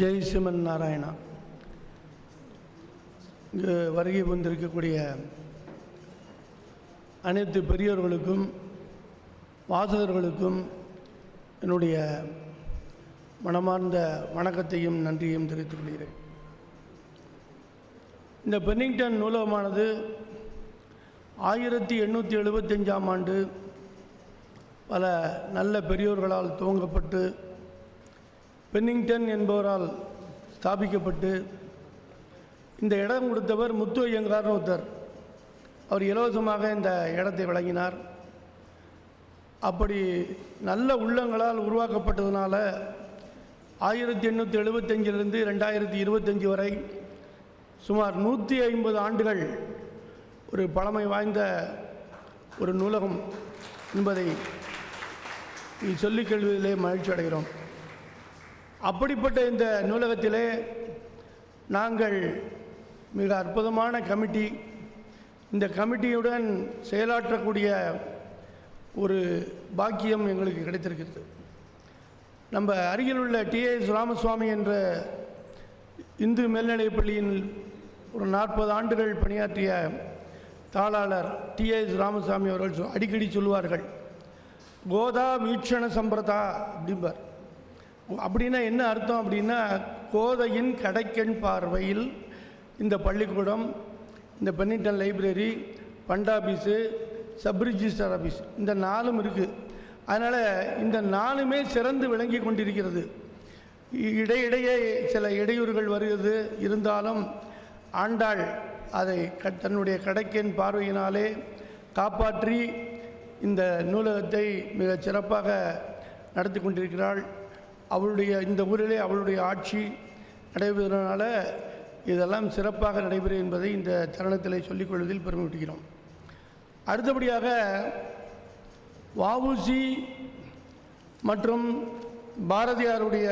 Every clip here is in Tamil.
ஜெய் சிமன் நாராயணா. இங்கு வருகை வந்திருக்கக்கூடிய அனைத்து பெரியோர்களுக்கும் வாசகர்களுக்கும் என்னுடைய மனமார்ந்த வணக்கத்தையும் நன்றியும் தெரிவித்துக் கொள்கிறேன். இந்த பென்னிங்டன் நூலகமானது ஆயிரத்தி எண்ணூற்றி எழுபத்தஞ்சாம் ஆண்டு பல நல்ல பெரியோர்களால் துவங்கப்பட்டு பென்னிங்டன் என்பவரால் ஸ்தாபிக்கப்பட்டு இந்த இடம் கொடுத்தவர் முத்து ஐயங்கார்னு ஒருத்தர். அவர் இலவசமாக இந்த இடத்தை வழங்கினார். அப்படி நல்ல உள்ளங்களால் உருவாக்கப்பட்டதுனால ஆயிரத்தி எண்ணூற்றி எழுபத்தஞ்சிலிருந்து ரெண்டாயிரத்தி இருபத்தஞ்சி வரை சுமார் நூற்றி ஐம்பது ஆண்டுகள் ஒரு பழமை வாய்ந்த ஒரு நூலகம் என்பதை சொல்லிக் கேள்வியிலே மகிழ்ச்சி அடைகிறோம் அப்படிப்பட்ட இந்த நூலகத்திலே நாங்கள் மிக அற்புதமான கமிட்டி இந்த கமிட்டியுடன் செயலாற்றக்கூடிய ஒரு பாக்கியம் எங்களுக்கு கிடைத்திருக்கிறது. நம்ம அருகில் உள்ள டிஏஎஸ் ராமசுவாமி என்ற இந்து மேல்நிலைப் பள்ளியின் ஒரு நாற்பது ஆண்டுகள் பணியாற்றிய தாளாளர் டிஏஎஸ் ராமசாமி அவர்கள் அடிக்கடி சொல்லுவார்கள் கோதா வீட்சண சம்பிரதா அப்படிம்பார். அப்படின்னா என்ன அர்த்தம் அப்படின்னா கோதையின் கடைக்கண் பார்வையில் இந்த பள்ளிக்கூடம் இந்த பென்னிங்டன் லைப்ரரி பண்டாபீஸு ஆஃபீஸு சப் ரிஜிஸ்டர் ஆஃபீஸ் இந்த நாலும் இருக்குது அதனால் இந்த நாலுமே சிறந்து விளங்கி கொண்டிருக்கிறது. இடையிடையே சில இடையூறுகள் வருகிறது. இருந்தாலும் ஆண்டாள் அதை க தன்னுடைய கடைக்கென் பார்வையினாலே காப்பாற்றி இந்த நூலகத்தை மிகச் சிறப்பாக நடத்தி கொண்டிருக்கிறாள். அவளுடைய இந்த ஊரிலே அவளுடைய ஆட்சி நடைபெறுவதனால இதெல்லாம் சிறப்பாக நடைபெறும் என்பதை இந்த தருணத்தில் சொல்லிக்கொள்வதில் பெருமைப்படுகிறோம். அடுத்தபடியாக வவுசி மற்றும் பாரதியாருடைய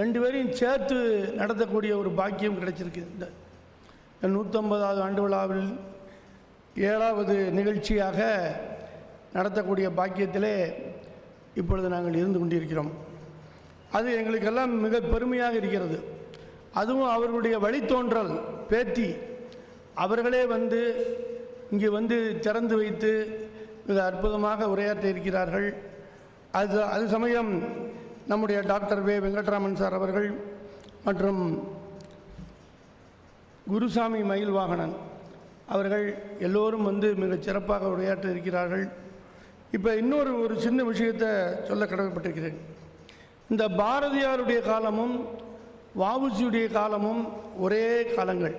ரெண்டு பேரையும் சேர்த்து நடத்தக்கூடிய ஒரு பாக்கியம் கிடைச்சிருக்கு. இந்த நூற்றம்பதாவது ஆண்டு விழாவில் ஏழாவது நிகழ்ச்சியாக நடத்தக்கூடிய பாக்கியத்திலே இப்பொழுது நாங்கள் இருந்து கொண்டிருக்கிறோம். அது எங்களுக்கெல்லாம் மிக பெருமையாக இருக்கிறது. அதுவும் அவர்களுடைய வழித்தோன்றல் பேத்தி. அவர்களே வந்து இங்கே வந்து திறந்து வைத்து மிக அற்புதமாக உரையாற்ற இருக்கிறார்கள். அது அது சமயம் நம்முடைய டாக்டர் வே. வெங்கட்ராமன் சார் அவர்கள் மற்றும் குருசாமி மயில் வாகனன் அவர்கள் எல்லோரும் வந்து மிகச் சிறப்பாக உரையாற்ற இருக்கிறார்கள். இப்போ இன்னொரு ஒரு சின்ன விஷயத்தை சொல்ல கடமைப்பட்டிருக்கிறேன். இந்த பாரதியாருடைய காலமும் வாவுசியுடைய காலமும் ஒரே காலங்கள்.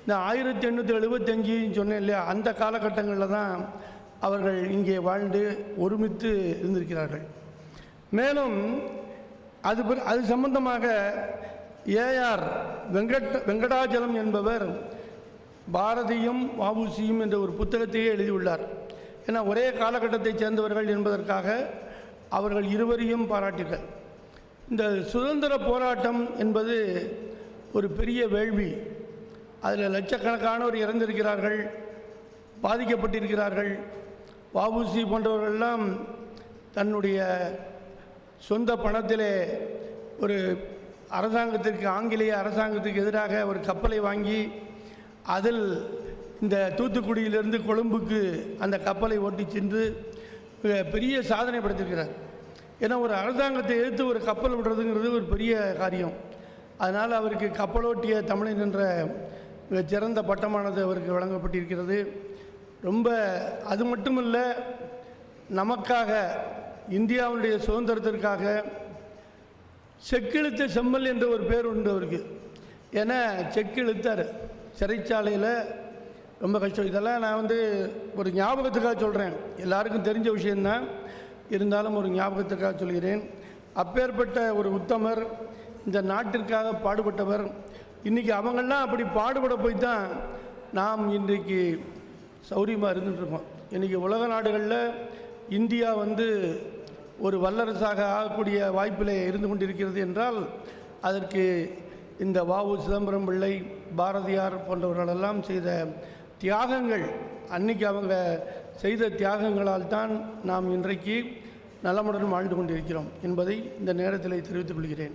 இந்த ஆயிரத்தி எண்ணூற்றி எழுபத்தஞ்சின்னு சொன்னேன் இல்லையா அந்த காலகட்டங்களில் தான் அவர்கள் இங்கே வாழ்ந்து ஒருமித்து இருந்திருக்கிறார்கள். மேலும் அது பிற- அது சம்பந்தமாக ஏஆர் வெங்கட் வெங்கடாச்சலம் என்பவர் பாரதியும் வாபுசியும் என்ற ஒரு புத்தகத்தையே எழுதியுள்ளார். ஏன்னா ஒரே காலகட்டத்தைச் சேர்ந்தவர்கள் என்பதற்காக அவர்கள் இருவரையும் பாராட்டினர் இந்த சுதந்திர போராட்டம் என்பது ஒரு பெரிய வேள்வி. அதில் லட்சக்கணக்கானோர் இறந்திருக்கிறார்கள் பாதிக்கப்பட்டிருக்கிறார்கள். வஉசி போன்றவர்கள்லாம் தன்னுடைய சொந்த பணத்திலே ஒரு அரசாங்கத்திற்கு ஆங்கிலேய அரசாங்கத்துக்கு எதிராக ஒரு கப்பலை வாங்கி அதில் இந்த தூத்துக்குடியிலிருந்து கொழும்புக்கு அந்த கப்பலை ஓட்டி சென்று மிக பெரிய சாதனை படுத்திருக்கிறார். ஏன்னா ஒரு அரசாங்கத்தை எதிர்த்து ஒரு கப்பல் விடுறதுங்கிறது ஒரு பெரிய காரியம். அதனால் அவருக்கு கப்பலோட்டிய தமிழன் என்ற மிக சிறந்த பட்டமானது அவருக்கு வழங்கப்பட்டிருக்கிறது. ரொம்ப அது மட்டுமல்ல நமக்காக இந்தியாவுடைய சுதந்திரத்திற்காக செக்கெழுத்த செம்மல் என்ற ஒரு பேர் உண்டு அவருக்கு. ஏன்னா செக்கெழுத்தார். சிறைச்சாலையில் ரொம்ப கஷ்டம். இதெல்லாம் நான் வந்து ஒரு ஞாபகத்துக்காக சொல்கிறேன் எல்லாருக்கும் தெரிஞ்ச விஷயந்தான் இருந்தாலும் ஒரு ஞாபகத்துக்காக சொல்கிறேன். அப்பேற்பட்ட ஒரு உத்தமர் இந்த நாட்டிற்காக பாடுபட்டவர் இன்றைக்கி அவங்கள்லாம் அப்படி பாடுபட போய் தான் நாம் இன்றைக்கு சௌரியமாக இருந்துகிட்ருக்கோம் இன்றைக்கி உலக நாடுகளில் இந்தியா வந்து ஒரு வல்லரசாக ஆகக்கூடிய வாய்ப்பில் இருந்து கொண்டிருக்கிறது என்றால் அதற்கு இந்த வாவு சிதம்பரம் பிள்ளை பாரதியார் போன்றவர்களெல்லாம் செய்த தியாகங்கள் அன்னைக்கு அவங்க செய்த தியாகங்களால் தான் நாம் இன்றைக்கு நலமுடன் வாழ்ந்து கொண்டிருக்கிறோம் என்பதை இந்த நேரத்தில் தெரிவித்துக் கொள்கிறேன்.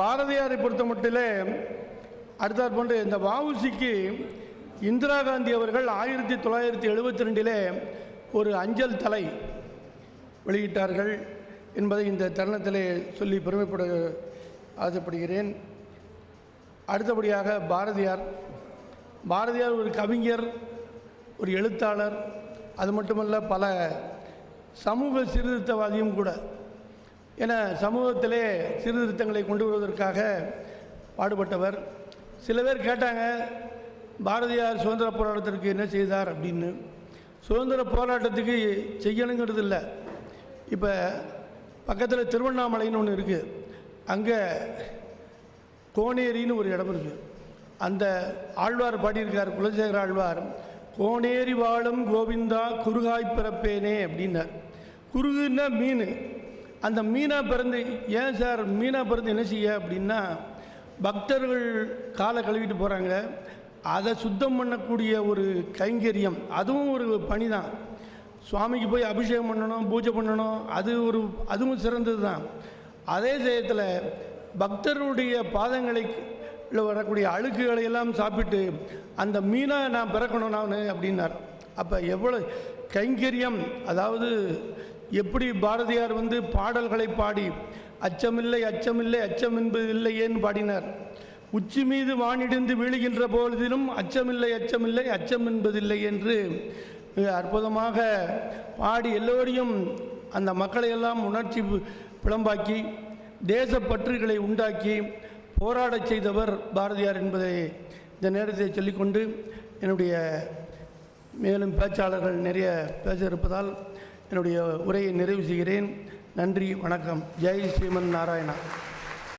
பாரதியாரை பொறுத்த மட்டிலே அடுத்தாற் போன்று இந்த வஉசிக்கு இந்திரா காந்தி அவர்கள் ஆயிரத்தி தொள்ளாயிரத்தி எழுபத்தி ரெண்டிலே ஒரு அஞ்சல் தலை வெளியிட்டார்கள் என்பதை இந்த தருணத்திலே சொல்லி பெருமைப்பட ஆசைப்படுகிறேன். அடுத்தபடியாக பாரதியார் பாரதியார் ஒரு கவிஞர் ஒரு எழுத்தாளர் அது மட்டுமல்ல பல சமூக சீர்திருத்தவாதியும் கூட. என சமூகத்திலே சீர்திருத்தங்களை கொண்டு வருவதற்காக பாடுபட்டவர். சில பேர் கேட்டாங்க பாரதியார் சுதந்திர போராட்டத்திற்கு என்ன செய்தார் அப்படின்னு. சுதந்திர போராட்டத்துக்கு செய்யணுங்கிறது இல்லை. இப்போ பக்கத்தில் திருவண்ணாமலைன்னு ஒன்று இருக்குது அங்கே கோனேரின்னு ஒரு இடம் இருக்குது அந்த ஆழ்வார் பாடியிருக்கார் குலசேகர ஆழ்வார் கோனேரி வாழும் கோவிந்தா குருகாய் பிறப்பேனே அப்படின்னார். குருகுன்னா மீன். அந்த மீனாக பிறந்து ஏன் சார் மீனாக பிறந்து என்ன செய்ய? அப்படின்னா பக்தர்கள் காலை கழுவிட்டு போகிறாங்க அதை சுத்தம் பண்ணக்கூடிய ஒரு கைங்கரியம் அதுவும் ஒரு பணி தான் சுவாமிக்கு போய் அபிஷேகம் பண்ணணும் பூஜை பண்ணணும் அது ஒரு அதுவும் சிறந்தது தான் அதே சமயத்தில் பக்தருடைய பாதங்களை இல்லை வரக்கூடிய அழுக்குகளை எல்லாம் சாப்பிட்டு அந்த மீனை நான் பிறக்கணும் நான் அப்படின்னார். அப்போ எவ்வளோ கைங்கரியம் அதாவது எப்படி பாரதியார் வந்து பாடல்களை பாடி அச்சமில்லை அச்சமில்லை அச்சம் என்பது இல்லையேன்னு பாடினார்? உச்சி மீது வானிடிந்து வீழுகின்ற பொழுதிலும் அச்சமில்லை அச்சமில்லை அச்சம் என்பதில்லை என்று அற்புதமாக பாடி எல்லோரையும் அந்த மக்களை எல்லாம் உணர்ச்சி புலம்பாக்கி தேசப்பற்றுகளை உண்டாக்கி போராடச் செய்தவர் பாரதியார் என்பதை இந்த நேரத்தை சொல்லிக்கொண்டு என்னுடைய மேலும் பேச்சாளர்கள் நிறைய பேச இருப்பதால் என்னுடைய உரையை நிறைவு செய்கிறேன். நன்றி வணக்கம். ஜெய் ஸ்ரீமன் நாராயணா.